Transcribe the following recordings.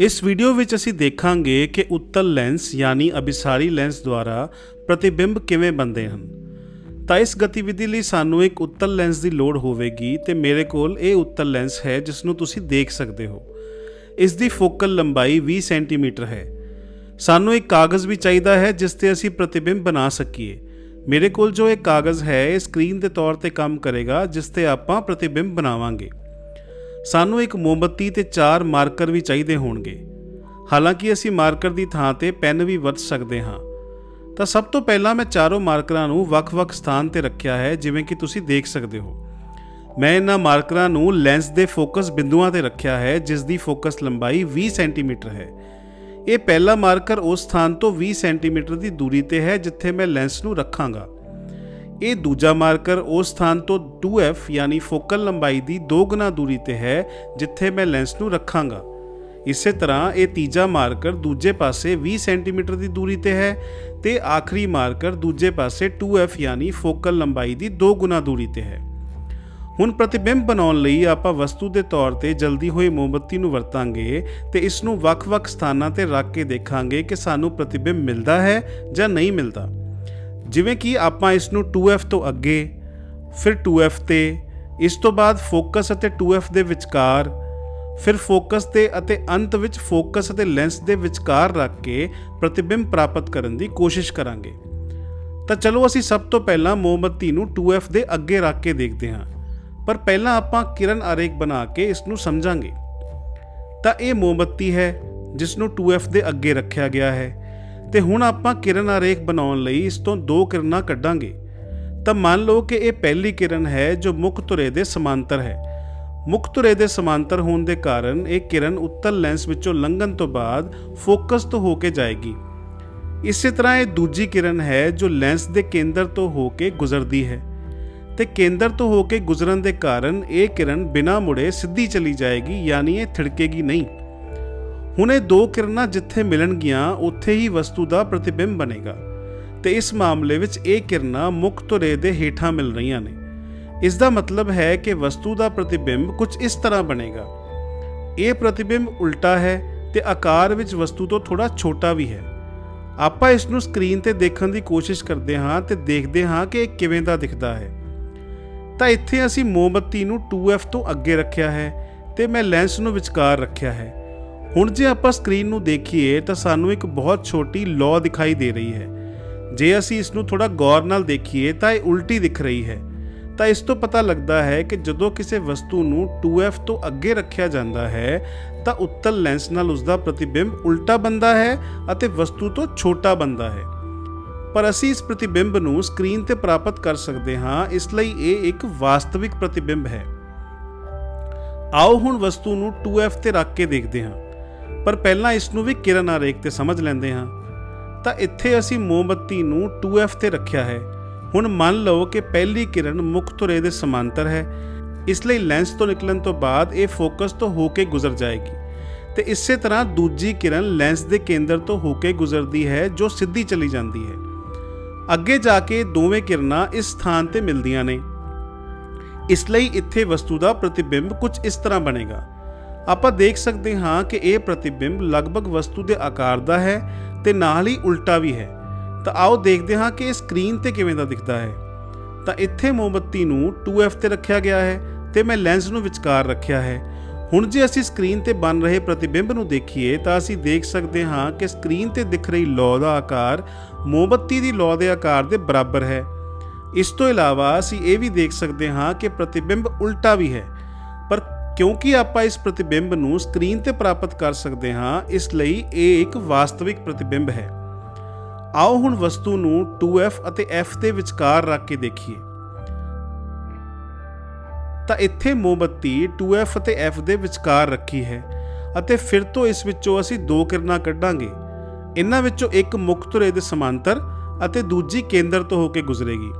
ਇਸ ਵੀਡੀਓ ਵਿੱਚ ਅਸੀਂ ਦੇਖਾਂਗੇ ਕਿ ਉੱਤਲ ਲੈਂਸ ਯਾਨੀ ਅਭਿਸਾਰੀ ਲੈਂਸ ਦੁਆਰਾ ਪ੍ਰਤੀਬਿੰਬ ਕਿਵੇਂ ਬਣਦੇ ਹਨ। ਤਾਂ ਇਸ ਗਤੀਵਿਧੀ ਲਈ ਸਾਨੂੰ ਇੱਕ ਉੱਤਲ ਲੈਂਸ ਦੀ ਲੋੜ ਹੋਵੇਗੀ ਤੇ ਮੇਰੇ ਕੋਲ ਇਹ ਉੱਤਲ ਲੈਂਸ ਹੈ ਜਿਸ ਨੂੰ ਤੁਸੀਂ ਦੇਖ ਸਕਦੇ ਹੋ। ਇਸ ਦੀ ਫੋਕਲ ਲੰਬਾਈ 20 ਸੈਂਟੀਮੀਟਰ ਹੈ। ਸਾਨੂੰ ਇੱਕ ਕਾਗਜ਼ ਵੀ ਚਾਹੀਦਾ ਹੈ ਜਿਸ ਤੇ ਅਸੀਂ ਪ੍ਰਤੀਬਿੰਬ ਬਣਾ ਸਕੀਏ। ਮੇਰੇ ਕੋਲ ਜੋ ਇਹ ਕਾਗਜ਼ ਹੈ, ਇਹ ਸਕਰੀਨ ਦੇ ਤੌਰ ਤੇ ਕੰਮ ਕਰੇਗਾ, ਜਿਸ ਤੇ ਆਪਾਂ ਪ੍ਰਤੀਬਿੰਬ ਬਣਾਵਾਂਗੇ। ਸਾਨੂੰ ਇੱਕ ਮੋਮਬੱਤੀ ਤੇ ਚਾਰ ਮਾਰਕਰ ਵੀ ਚਾਹੀਦੇ ਹੋਣਗੇ। ਹਾਲਾਂਕਿ ਅਸੀਂ ਮਾਰਕਰ ਦੀ ਥਾਂ ਤੇ ਪੈਨ ਵੀ ਵਰਤ ਸਕਦੇ ਹਾਂ। ਤਾਂ ਸਭ ਤੋਂ ਪਹਿਲਾਂ ਮੈਂ ਚਾਰੋਂ ਮਾਰਕਰਾਂ ਨੂੰ ਵੱਖ-ਵੱਖ ਸਥਾਨ ਤੇ ਰੱਖਿਆ ਹੈ, ਜਿਵੇਂ ਕਿ ਤੁਸੀਂ ਦੇਖ ਸਕਦੇ ਹੋ। ਮੈਂ ਇਹਨਾਂ ਮਾਰਕਰਾਂ ਨੂੰ ਲੈਂਸ ਦੇ ਫੋਕਸ ਬਿੰਦੂਆਂ ਤੇ ਰੱਖਿਆ ਹੈ, ਜਿਸ ਦੀ ਫੋਕਸ ਲੰਬਾਈ 20 ਸੈਂਟੀਮੀਟਰ ਹੈ। ਇਹ ਪਹਿਲਾ ਮਾਰਕਰ ਉਸ ਸਥਾਨ ਤੋਂ 20 ਸੈਂਟੀਮੀਟਰ ਦੀ ਦੂਰੀ ਤੇ ਹੈ, ਜਿੱਥੇ ਮੈਂ ਲੈਂਸ ਨੂੰ ਰੱਖਾਂਗਾ। ਇਹ ਦੂਜਾ ਮਾਰਕਰ ਉਸ ਸਥਾਨ ਤੋਂ 2f ਯਾਨੀ ਫੋਕਲ ਲੰਬਾਈ ਦੀ 2 ਗੁਣਾ ਦੂਰੀ ਤੇ ਹੈ, ਜਿੱਥੇ ਮੈਂ ਲੈਂਸ ਨੂੰ ਰੱਖਾਂਗਾ। ਇਸੇ ਤਰ੍ਹਾਂ ਇਹ ਤੀਜਾ ਮਾਰਕਰ ਦੂਜੇ ਪਾਸੇ 20 ਸੈਂਟੀਮੀਟਰ ਦੀ ਦੂਰੀ ਤੇ ਹੈ ਤੇ ਆਖਰੀ ਮਾਰਕਰ ਦੂਜੇ ਪਾਸੇ 2f ਯਾਨੀ ਫੋਕਲ ਲੰਬਾਈ ਦੀ 2 ਗੁਣਾ ਦੂਰੀ ਤੇ ਹੈ। ਹੁਣ ਪ੍ਰਤੀਬਿੰਬ ਬਣਾਉਣ ਲਈ ਆਪਾਂ ਵਸਤੂ ਦੇ ਤੌਰ ਤੇ ਜਲਦੀ ਹੋਈ ਮੋਮਬੱਤੀ ਨੂੰ ਵਰਤਾਂਗੇ ਤੇ ਇਸ ਨੂੰ ਵੱਖ-ਵੱਖ ਸਥਾਨਾਂ ਤੇ ਰੱਖ ਕੇ ਦੇਖਾਂਗੇ ਕਿ ਸਾਨੂੰ ਪ੍ਰਤੀਬਿੰਬ ਮਿਲਦਾ ਹੈ ਜਾਂ ਨਹੀਂ ਮਿਲਦਾ। ਜਿਵੇਂ ਕਿ ਆਪਾਂ ਇਸ ਨੂੰ 2f ਤੋਂ ਅੱਗੇ, ਫਿਰ 2f ਤੇ, ਇਸ ਤੋਂ ਬਾਅਦ ਫੋਕਸ ਅਤੇ 2f ਦੇ ਵਿਚਕਾਰ, ਫਿਰ ਫੋਕਸ ਤੇ ਅਤੇ ਅੰਤ ਵਿੱਚ ਫੋਕਸ ਅਤੇ ਲੈਂਸ ਦੇ ਵਿਚਕਾਰ ਰੱਖ ਕੇ ਪ੍ਰਤੀਬਿੰਬ ਪ੍ਰਾਪਤ ਕਰਨ ਦੀ ਕੋਸ਼ਿਸ਼ ਕਰਾਂਗੇ। ਤਾਂ ਚਲੋ ਅਸੀਂ ਸਭ ਤੋਂ ਪਹਿਲਾਂ ਮੋਮਬੱਤੀ ਨੂੰ 2f ਦੇ ਅੱਗੇ ਰੱਖ ਕੇ ਦੇਖਦੇ ਹਾਂ। ਪਰ ਪਹਿਲਾਂ ਆਪਾਂ ਕਿਰਨ ਆਰੇਖ ਬਣਾ ਕੇ ਇਸ ਨੂੰ ਸਮਝਾਂਗੇ। ਤਾਂ ਇਹ ਮੋਮਬੱਤੀ ਹੈ, ਜਿਸ ਨੂੰ 2f ਦੇ ਅੱਗੇ ਰੱਖਿਆ ਗਿਆ ਹੈ। ਤੇ ਹੁਣ ਆਪਾਂ ਕਿਰਨ ਆਰੇਖ ਬਣਾਉਣ ਲਈ ਇਸ ਤੋਂ ਦੋ ਕਿਰਨਾਂ ਕੱਢਾਂਗੇ। ਤਾਂ ਮੰਨ ਲਓ ਕਿ ਇਹ ਪਹਿਲੀ ਕਿਰਨ ਹੈ ਜੋ ਮੁੱਖ ਧੁਰੇ ਦੇ ਸਮਾਂਤਰ ਹੈ। ਮੁੱਖ ਧੁਰੇ ਦੇ ਸਮਾਂਤਰ ਹੋਣ ਦੇ ਕਾਰਨ ਇਹ ਕਿਰਨ ਉੱਤਲ ਲੈਂਸ ਵਿੱਚੋਂ ਲੰਘਣ ਤੋਂ ਬਾਅਦ ਫੋਕਸ ਤੋਂ ਹੋ ਕੇ ਜਾਏਗੀ। ਇਸੇ ਤਰ੍ਹਾਂ ਇਹ ਦੂਜੀ ਕਿਰਨ ਹੈ ਜੋ ਲੈਂਸ ਦੇ ਕੇਂਦਰ ਤੋਂ ਹੋ ਕੇ ਗੁਜ਼ਰਦੀ ਹੈ। ਤੇ ਕੇਂਦਰ ਤੋਂ ਹੋ ਕੇ ਗੁਜ਼ਰਨ ਦੇ ਕਾਰਨ ਇਹ ਕਿਰਨ ਬਿਨਾਂ ਮੁੜੇ ਸਿੱਧੀ ਚਲੀ ਜਾਏਗੀ, ਯਾਨੀ ਇਹ ਥਿੜਕੇਗੀ ਨਹੀਂ। ਹੁਣ ਇਹ ਦੋ ਕਿਰਨਾਂ ਜਿੱਥੇ ਮਿਲਣਗੀਆਂ, ਉੱਥੇ ਹੀ ਵਸਤੂ ਦਾ ਪ੍ਰਤੀਬਿੰਬ ਬਣੇਗਾ। ਤੇ ਇਸ ਮਾਮਲੇ ਵਿੱਚ ਇਹ ਕਿਰਨਾਂ ਮੁੱਖ ਧੁਰੇ ਦੇ ਹੇਠਾਂ ਮਿਲ ਰਹੀਆਂ ਨੇ। ਇਸ ਦਾ ਮਤਲਬ ਹੈ ਕਿ ਵਸਤੂ ਦਾ ਪ੍ਰਤੀਬਿੰਬ ਕੁਝ ਇਸ ਤਰ੍ਹਾਂ ਬਣੇਗਾ। ਇਹ ਪ੍ਰਤੀਬਿੰਬ ਉਲਟਾ ਹੈ ਤੇ ਆਕਾਰ ਵਿੱਚ ਵਸਤੂ ਤੋਂ ਥੋੜਾ ਛੋਟਾ ਵੀ ਹੈ। ਆਪਾਂ ਇਸ ਨੂੰ ਸਕਰੀਨ ਤੇ ਦੇਖਣ ਦੀ ਕੋਸ਼ਿਸ਼ ਕਰਦੇ ਹਾਂ ਤੇ ਦੇਖਦੇ ਹਾਂ ਕਿ ਇਹ ਕਿਵੇਂ ਦਾ ਦਿਖਦਾ ਹੈ। ਤਾਂ ਇੱਥੇ ਅਸੀਂ ਮੋਮਬੱਤੀ ਨੂੰ 2f ਤੋਂ ਅੱਗੇ ਰੱਖਿਆ ਹੈ ਤੇ ਮੈਂ ਲੈਂਸ ਨੂੰ ਵਿਚਕਾਰ ਰੱਖਿਆ ਹੈ। ਹੁਣ ਜੇ ਆਪਾਂ ਸਕਰੀਨ ਨੂੰ ਦੇਖੀਏ ਤਾਂ ਸਾਨੂੰ ਇੱਕ ਬਹੁਤ ਛੋਟੀ ਲੌ ਦਿਖਾਈ ਦੇ ਰਹੀ ਹੈ। ਜੇ ਅਸੀਂ ਇਸ ਨੂੰ ਥੋੜਾ ਗੌਰ ਨਾਲ ਦੇਖੀਏ ਤਾਂ ਇਹ ਉਲਟੀ ਦਿਖ ਰਹੀ ਹੈ। ਤਾਂ ਇਸ ਤੋਂ ਪਤਾ ਲੱਗਦਾ ਹੈ ਕਿ ਜਦੋਂ ਕਿਸੇ ਵਸਤੂ ਨੂੰ 2f ਤੋਂ ਅੱਗੇ ਰੱਖਿਆ ਜਾਂਦਾ ਹੈ, ਤਾਂ ਉੱਤਲ ਲੈਂਸ ਨਾਲ ਉਸ ਦਾ ਪ੍ਰਤੀਬਿੰਬ ਉਲਟਾ ਬੰਦਾ ਹੈ ਅਤੇ ਵਸਤੂ ਤੋਂ ਛੋਟਾ ਬੰਦਾ ਹੈ। ਪਰ ਅਸੀਂ ਇਸ ਪ੍ਰਤੀਬਿੰਬ ਨੂੰ ਸਕਰੀਨ ਤੇ ਪ੍ਰਾਪਤ ਕਰ ਸਕਦੇ ਹਾਂ, ਇਸ ਲਈ ਇਹ ਇੱਕ ਵਾਸਤਵਿਕ ਪ੍ਰਤੀਬਿੰਬ ਹੈ। ਆਓ ਹੁਣ ਵਸਤੂ ਨੂੰ 2f ਤੇ ਰੱਖ ਕੇ ਦੇਖਦੇ ਹਾਂ। ਪਰ ਪਹਿਲਾਂ ਇਸ ਨੂੰ ਵੀ ਕਿਰਨ ਆਰੇਖ ਤੇ ਸਮਝ ਲੈਂਦੇ ਹਾਂ। ਤਾਂ ਇੱਥੇ ਅਸੀਂ ਮੋਮਬੱਤੀ ਨੂੰ 2f ਤੇ ਰੱਖਿਆ ਹੈ। ਹੁਣ ਮੰਨ ਲਓ ਕਿ ਪਹਿਲੀ ਕਿਰਨ ਮੁੱਖ ਧੁਰੇ ਦੇ ਸਮਾਂਤਰ ਹੈ। ਇਸ ਲਈ ਲੈਂਸ ਤੋਂ ਨਿਕਲਣ ਤੋਂ ਬਾਅਦ ਇਹ ਫੋਕਸ ਤੋਂ ਹੋ ਕੇ ਗੁਜ਼ਰ ਜਾਏਗੀ। ਤੇ ਇਸੇ ਤਰ੍ਹਾਂ ਦੂਜੀ ਕਿਰਨ ਲੈਂਸ ਦੇ ਕੇਂਦਰ ਤੋਂ ਹੋ ਕੇ ਗੁਜ਼ਰਦੀ ਹੈ, ਜੋ ਸਿੱਧੀ ਚਲੀ ਜਾਂਦੀ ਹੈ। ਅੱਗੇ ਜਾ ਕੇ ਦੋਵੇਂ ਕਿਰਨਾਂ ਇਸ ਸਥਾਨ ਤੇ ਮਿਲਦੀਆਂ ਨੇ। ਇਸ ਲਈ ਇੱਥੇ ਵਸਤੂ ਦਾ ਪ੍ਰਤੀਬਿੰਬ ਕੁਝ ਇਸ ਤਰ੍ਹਾਂ ਬਣੇਗਾ। ਆਪਾਂ ਦੇਖ ਸਕਦੇ ਹਾਂ ਕਿ ਇਹ ਪ੍ਰਤੀਬਿੰਬ ਲਗਭਗ ਵਸਤੂ ਦੇ ਆਕਾਰ ਦਾ ਹੈ ਤੇ ਨਾਲ ਹੀ ਉਲਟਾ ਵੀ ਹੈ। ਤਾਂ ਆਓ ਦੇਖਦੇ ਹਾਂ ਕਿ ਇਹ ਸਕਰੀਨ ਤੇ ਕਿਵੇਂ ਦਾ ਦਿਖਦਾ ਹੈ। ਤਾਂ ਇੱਥੇ ਮੋਮਬੱਤੀ ਨੂੰ 2f ਤੇ ਰੱਖਿਆ ਗਿਆ ਹੈ ਤੇ ਮੈਂ ਲੈਂਸ ਨੂੰ ਵਿਚਕਾਰ ਰੱਖਿਆ ਹੈ। ਹੁਣ ਜੇ ਅਸੀਂ ਸਕਰੀਨ ਤੇ ਬਣ ਰਹੇ ਪ੍ਰਤੀਬਿੰਬ ਨੂੰ ਦੇਖੀਏ ਤਾਂ ਅਸੀਂ ਦੇਖ ਸਕਦੇ ਹਾਂ ਕਿ ਸਕਰੀਨ ਤੇ ਦਿਖ ਰਹੀ ਲੌ ਦਾ ਆਕਾਰ ਮੋਮਬੱਤੀ ਦੀ ਲੌ ਦੇ ਆਕਾਰ ਦੇ ਬਰਾਬਰ ਹੈ। ਇਸ ਤੋਂ ਇਲਾਵਾ ਅਸੀਂ ਇਹ ਵੀ ਦੇਖ ਸਕਦੇ ਹਾਂ ਕਿ ਪ੍ਰਤੀਬਿੰਬ ਉਲਟਾ ਵੀ ਹੈ। ਪਰ ਕਿਉਂਕਿ ਆਪਾਂ ਇਸ ਪ੍ਰਤੀਬਿੰਬ ਨੂੰ ਸਕਰੀਨ ਤੇ ਪ੍ਰਾਪਤ ਕਰ ਸਕਦੇ ਹਾਂ, ਇਸ ਲਈ ਇਹ ਇੱਕ ਵਾਸਤਵਿਕ ਪ੍ਰਤੀਬਿੰਬ ਹੈ। ਆਓ ਹੁਣ ਵਸਤੂ ਨੂੰ 2f ਅਤੇ f ਦੇ ਵਿਚਕਾਰ ਰੱਖ ਕੇ ਦੇਖੀਏ। ਤਾਂ ਇੱਥੇ ਮੋਮਬੱਤੀ 2f ਅਤੇ f ਦੇ ਵਿਚਕਾਰ ਰੱਖੀ ਹੈ ਅਤੇ ਫਿਰ ਤੋਂ ਇਸ ਵਿੱਚੋਂ ਅਸੀਂ ਦੋ ਕਿਰਨਾਂ ਕੱਢਾਂਗੇ। ਇਹਨਾਂ ਵਿੱਚੋਂ ਇੱਕ ਮੁੱਖ ਧੁਰੇ ਦੇ ਸਮਾਂਤਰ ਅਤੇ ਦੂਜੀ ਕੇਂਦਰ ਤੋਂ ਹੋ ਕੇ ਗੁਜ਼ਰੇਗੀ।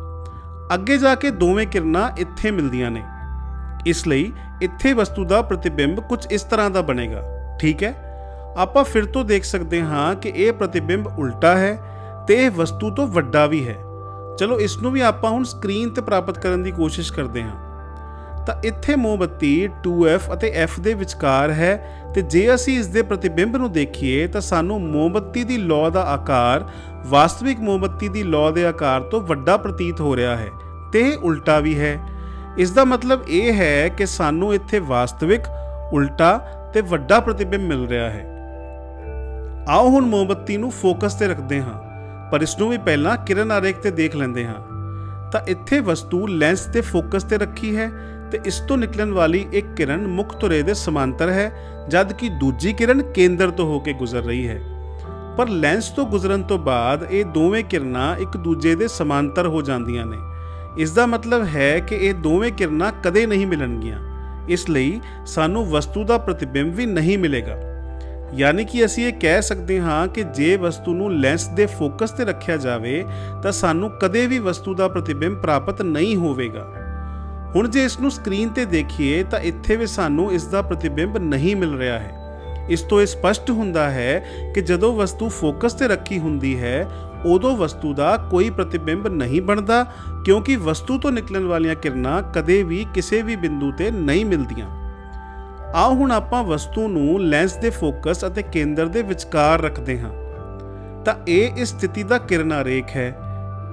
ਅੱਗੇ ਜਾ ਕੇ ਦੋਵੇਂ ਕਿਰਨਾਂ ਇੱਥੇ ਮਿਲਦੀਆਂ ਨੇ। ਇਸ ਲਈ ਇੱਥੇ ਵਸਤੂ ਦਾ ਪ੍ਰਤੀਬਿੰਬ ਕੁਝ ਇਸ ਤਰ੍ਹਾਂ ਦਾ ਬਣੇਗਾ। ਠੀਕ ਹੈ? ਆਪਾਂ ਫਿਰ ਤੋਂ ਦੇਖ ਸਕਦੇ ਹਾਂ ਕਿ ਇਹ ਪ੍ਰਤੀਬਿੰਬ ਉਲਟਾ ਹੈ ਤੇ ਇਹ ਵਸਤੂ ਤੋਂ ਵੱਡਾ ਵੀ ਹੈ। ਚਲੋ ਇਸ ਨੂੰ ਵੀ ਆਪਾਂ ਹੁਣ ਸਕਰੀਨ ਤੇ ਪ੍ਰਾਪਤ ਕਰਨ ਦੀ ਕੋਸ਼ਿਸ਼ ਕਰਦੇ ਹਾਂ। ਤਾਂ ਇੱਥੇ ਮੋਮਬੱਤੀ 2F ਅਤੇ F ਦੇ ਵਿਚਕਾਰ ਹੈ ਤੇ ਜੇ ਅਸੀਂ ਇਸ ਦੇ ਪ੍ਰਤੀਬਿੰਬ ਨੂੰ ਦੇਖੀਏ ਤਾਂ ਸਾਨੂੰ ਮੋਮਬੱਤੀ ਦੀ ਲੌ ਦਾ ਆਕਾਰ, ਵਾਸਤਵਿਕ ਮੋਮਬੱਤੀ ਦੀ ਲੌ ਦੇ ਆਕਾਰ ਤੋਂ ਵੱਡਾ ਪ੍ਰਤੀਤ ਹੋ ਰਿਹਾ ਹੈ ਤੇ ਇਹ ਉਲਟਾ ਵੀ ਹੈ। ਇਸ ਦਾ ਮਤਲਬ ਇਹ ਹੈ ਕਿ ਸਾਨੂੰ ਇੱਥੇ ਵਾਸਤਵਿਕ ਉਲਟਾ ਤੇ ਵੱਡਾ ਪ੍ਰਤੀਬਿੰਬ ਮਿਲ ਰਿਹਾ ਹੈ। ਆਓ ਹੁਣ ਮੋਮਬੱਤੀ ਨੂੰ ਫੋਕਸ ਤੇ ਰੱਖਦੇ ਹਾਂ, ਪਰ ਇਸ ਨੂੰ ਵੀ ਪਹਿਲਾਂ ਕਿਰਨ ਆਰੇਖ ਤੇ ਦੇਖ ਲੈਂਦੇ ਹਾਂ। ਤਾਂ ਇੱਥੇ ਵਸਤੂ ਲੈਂਸ ਤੇ ਫੋਕਸ ਤੇ ਰੱਖੀ ਹੈ ਤੇ ਇਸ ਤੋਂ ਨਿਕਲਣ ਵਾਲੀ ਇੱਕ ਕਿਰਨ ਮੁੱਖ ਧੁਰੇ ਦੇ ਸਮਾਂਤਰ ਹੈ, ਜਦ ਕਿ ਦੂਜੀ ਕਿਰਨ ਕੇਂਦਰ ਤੋਂ ਹੋ ਕੇ ਗੁਜ਼ਰ ਰਹੀ ਹੈ। ਪਰ ਲੈਂਸ ਤੋਂ ਗੁਜ਼ਰਨ ਤੋਂ ਬਾਅਦ ਇਹ ਦੋਵੇਂ ਕਿਰਨਾਂ ਇੱਕ ਦੂਜੇ ਦੇ ਸਮਾਂਤਰ ਹੋ ਜਾਂਦੀਆਂ ਨੇ। ਇਸ ਦਾ ਮਤਲਬ ਹੈ ਕਿ ਇਹ ਦੋਵੇਂ ਕਿਰਨਾਂ ਕਦੇ ਨਹੀਂ ਮਿਲਣਗੀਆਂ। ਇਸ ਲਈ ਸਾਨੂੰ ਵਸਤੂ ਦਾ ਪ੍ਰਤੀਬਿੰਬ ਵੀ ਨਹੀਂ ਮਿਲੇਗਾ। ਯਾਨੀ ਕਿ ਅਸੀਂ ਇਹ ਕਹਿ ਸਕਦੇ ਹਾਂ ਕਿ ਜੇ ਵਸਤੂ ਨੂੰ ਲੈਂਸ ਦੇ ਫੋਕਸ ਤੇ ਰੱਖਿਆ ਜਾਵੇ, ਤਾਂ ਸਾਨੂੰ ਕਦੇ ਵੀ ਵਸਤੂ ਦਾ ਪ੍ਰਤੀਬਿੰਬ ਪ੍ਰਾਪਤ ਨਹੀਂ ਹੋਵੇਗਾ। ਹੁਣ ਜੇ ਇਸ ਨੂੰ ਸਕਰੀਨ ਤੇ ਦੇਖੀਏ, ਤਾਂ ਇੱਥੇ ਵੀ ਸਾਨੂੰ ਇਸ ਦਾ ਪ੍ਰਤੀਬਿੰਬ ਨਹੀਂ ਮਿਲ ਰਿਹਾ ਹੈ। ਇਸ ਤੋਂ ਇਹ ਸਪਸ਼ਟ ਹੁੰਦਾ ਹੈ ਕਿ ਜਦੋਂ ਵਸਤੂ ਫੋਕਸ ਤੇ ਰੱਖੀ ਹੁੰਦੀ ਹੈ ਉਦੋਂ ਵਸਤੂ ਦਾ ਕੋਈ ਪ੍ਰਤੀਬਿੰਬ ਨਹੀਂ ਬਣਦਾ, ਕਿਉਂਕਿ ਵਸਤੂ ਤੋਂ ਨਿਕਲਣ ਵਾਲੀਆਂ ਕਿਰਨਾਂ ਕਦੇ ਵੀ ਕਿਸੇ ਵੀ ਬਿੰਦੂ ਤੇ ਨਹੀਂ ਮਿਲਦੀਆਂ। ਆਓ ਹੁਣ ਆਪਾਂ ਵਸਤੂ ਨੂੰ ਲੈਂਸ ਦੇ ਫੋਕਸ ਅਤੇ ਕੇਂਦਰ ਦੇ ਵਿਚਕਾਰ ਰੱਖਦੇ ਹਾਂ। ਤਾਂ ਇਹ ਇਸ ਸਥਿਤੀ ਦਾ ਕਿਰਨ ਆਰੇਖ ਹੈ।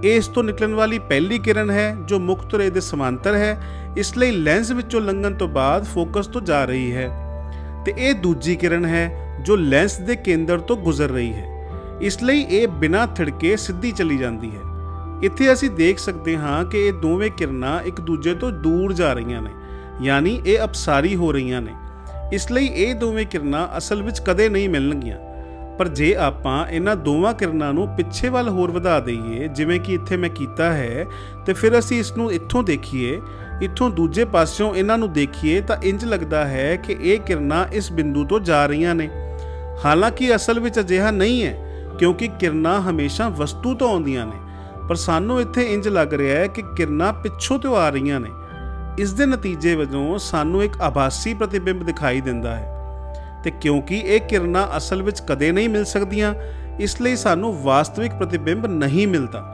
ਇਹ ਇਸ ਤੋਂ ਨਿਕਲਣ ਵਾਲੀ ਪਹਿਲੀ ਕਿਰਨ ਹੈ, ਜੋ ਮੁੱਖ ਧੁਰੇ ਦੇ ਸਮਾਂਤਰ ਹੈ। ਇਸ ਲਈ ਲੈਂਸ ਵਿੱਚੋਂ ਲੰਘਣ ਤੋਂ ਬਾਅਦ ਫੋਕਸ ਤੋਂ ਜਾ ਰਹੀ ਹੈ। ਤੇ ਇਹ ਦੂਜੀ ਕਿਰਨ ਹੈ, ਜੋ ਲੈਂਸ ਦੇ ਕੇਂਦਰ ਤੋਂ ਗੁਜ਼ਰ ਰਹੀ ਹੈ। ਇਸ ਲਈ ਇਹ ਬਿਨਾਂ ਥਿੜਕੇ ਸਿੱਧੀ ਚਲੀ ਜਾਂਦੀ ਹੈ। ਇੱਥੇ ਅਸੀਂ ਦੇਖ ਸਕਦੇ ਹਾਂ ਕਿ ਇਹ ਦੋਵੇਂ ਕਿਰਨਾਂ ਇੱਕ ਦੂਜੇ ਤੋਂ ਦੂਰ ਜਾ ਰਹੀਆਂ ਨੇ, ਯਾਨੀ ਇਹ ਅਪਸਾਰੀ ਹੋ ਰਹੀਆਂ ਨੇ। ਇਸ ਲਈ ਇਹ ਦੋਵੇਂ ਕਿਰਨਾਂ ਅਸਲ ਵਿੱਚ ਕਦੇ ਨਹੀਂ ਮਿਲਣਗੀਆਂ। ਪਰ ਜੇ ਆਪਾਂ ਇਹਨਾਂ ਦੋਵਾਂ ਕਿਰਨਾਂ ਨੂੰ ਪਿੱਛੇ ਵੱਲ ਹੋਰ ਵਧਾ ਦਈਏ, ਜਿਵੇਂ ਕਿ ਇੱਥੇ ਮੈਂ ਕੀਤਾ ਹੈ, ਤੇ ਫਿਰ ਅਸੀਂ ਇਸ ਨੂੰ ਇੱਥੋਂ ਦੇਖੀਏ, ਇੱਥੋਂ ਦੂਜੇ ਪਾਸਿਓਂ ਇਹਨਾਂ ਨੂੰ ਦੇਖੀਏ, ਤਾਂ ਇੰਜ ਲੱਗਦਾ ਹੈ ਕਿ ਇਹ ਕਿਰਨਾਂ ਇਸ ਬਿੰਦੂ ਤੋਂ ਜਾ ਰਹੀਆਂ ਨੇ। ਹਾਲਾਂਕਿ ਅਸਲ ਵਿੱਚ ਅਜਿਹਾ ਨਹੀਂ ਹੈ। ਕਿਉਂਕਿ ਕਿਰਨਾਂ ਹਮੇਸ਼ਾ ਵਸਤੂ ਤੋਂ ਆਉਂਦੀਆਂ ਨੇ। ਪਰ ਸਾਨੂੰ ਇੱਥੇ ਇੰਜ ਲੱਗ ਰਿਹਾ ਹੈ ਕਿ ਕਿਰਨਾਂ ਪਿੱਛੋਂ ਤੋਂ ਆ ਰਹੀਆਂ ਨੇ। ਇਸ ਦੇ ਨਤੀਜੇ ਵਜੋਂ ਸਾਨੂੰ ਇੱਕ ਆਭਾਸੀ ਪ੍ਰਤੀਬਿੰਬ ਦਿਖਾਈ ਦਿੰਦਾ ਹੈ। ਤੇ ਕਿਉਂਕਿ ਇਹ ਕਿਰਨਾਂ ਅਸਲ ਵਿੱਚ ਕਦੇ ਨਹੀਂ ਮਿਲ ਸਕਦੀਆਂ, ਇਸ ਲਈ ਸਾਨੂੰ ਵਾਸਤਵਿਕ ਪ੍ਰਤੀਬਿੰਬ ਨਹੀਂ ਮਿਲਦਾ।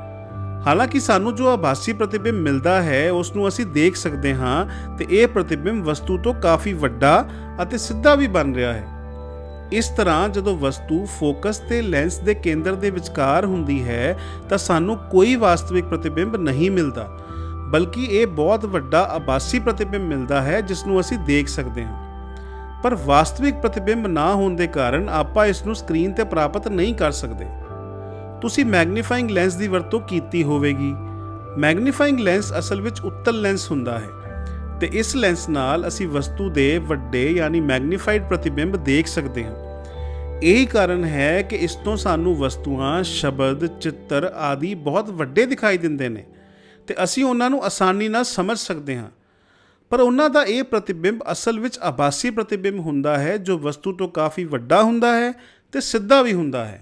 ਹਾਲਾਂਕਿ ਸਾਨੂੰ ਜੋ ਆਭਾਸੀ ਪ੍ਰਤੀਬਿੰਬ ਮਿਲਦਾ ਹੈ, ਉਸ ਨੂੰ ਅਸੀਂ ਦੇਖ ਸਕਦੇ ਹਾਂ ਤੇ ਇਹ ਪ੍ਰਤੀਬਿੰਬ ਵਸਤੂ ਤੋਂ ਕਾਫੀ ਵੱਡਾ ਅਤੇ ਸਿੱਧਾ ਵੀ ਬਣ ਰਿਹਾ ਹੈ। ਇਸ ਤਰ੍ਹਾਂ ਜਦੋਂ ਵਸਤੂ ਫੋਕਸ ਤੇ ਲੈਂਸ ਦੇ ਕੇਂਦਰ ਦੇ ਵਿਚਕਾਰ ਹੁੰਦੀ ਹੈ, ਤਾਂ ਸਾਨੂੰ ਕੋਈ ਵਾਸਤਵਿਕ ਪ੍ਰਤੀਬਿੰਬ ਨਹੀਂ ਮਿਲਦਾ, ਬਲਕਿ ਇਹ ਬਹੁਤ ਵੱਡਾ ਆਭਾਸੀ ਪ੍ਰਤੀਬਿੰਬ ਮਿਲਦਾ ਹੈ ਜਿਸ ਨੂੰ ਅਸੀਂ ਦੇਖ ਸਕਦੇ ਹਾਂ। ਪਰ ਵਾਸਤਵਿਕ ਪ੍ਰਤੀਬਿੰਬ ਨਾ ਹੋਣ ਦੇ ਕਾਰਨ ਆਪਾਂ ਇਸ ਨੂੰ ਸਕਰੀਨ ਤੇ ਪ੍ਰਾਪਤ ਨਹੀਂ ਕਰ ਸਕਦੇ। ਤੁਸੀਂ ਮੈਗਨੀਫਾਈਂਗ ਲੈਂਸ ਦੀ ਵਰਤੋਂ ਕੀਤੀ ਹੋਵੇਗੀ। ਮੈਗਨੀਫਾਈਂਗ ਲੈਂਸ ਅਸਲ ਵਿੱਚ ਉੱਤਲ ਲੈਂਸ ਹੁੰਦਾ ਹੈ। ਤੇ ਇਸ ਲੈਂਸ ਨਾਲ ਅਸੀਂ ਵਸਤੂ ਦੇ ਵੱਡੇ ਯਾਨੀ ਮੈਗਨੀਫਾਈਡ ਪ੍ਰਤੀਬਿੰਬ ਦੇਖ ਸਕਦੇ ਹਾਂ। ਇਹੀ ਕਾਰਨ ਹੈ ਕਿ ਇਸ ਤੋਂ ਸਾਨੂੰ ਵਸਤੂਆਂ, ਸ਼ਬਦ, ਚਿੱਤਰ ਆਦਿ ਬਹੁਤ ਵੱਡੇ ਦਿਖਾਈ ਦਿੰਦੇ ਨੇ ਤੇ ਅਸੀਂ ਉਹਨਾਂ ਨੂੰ ਆਸਾਨੀ ਨਾਲ ਸਮਝ ਸਕਦੇ ਹਾਂ। ਪਰ ਉਹਨਾਂ ਦਾ ਇਹ ਪ੍ਰਤੀਬਿੰਬ ਅਸਲ ਵਿੱਚ ਆਭਾਸੀ ਪ੍ਰਤੀਬਿੰਬ ਹੁੰਦਾ ਹੈ ਜੋ ਵਸਤੂ ਤੋਂ ਕਾਫੀ ਵੱਡਾ ਹੁੰਦਾ ਹੈ ਤੇ ਸਿੱਧਾ ਵੀ ਹੁੰਦਾ ਹੈ।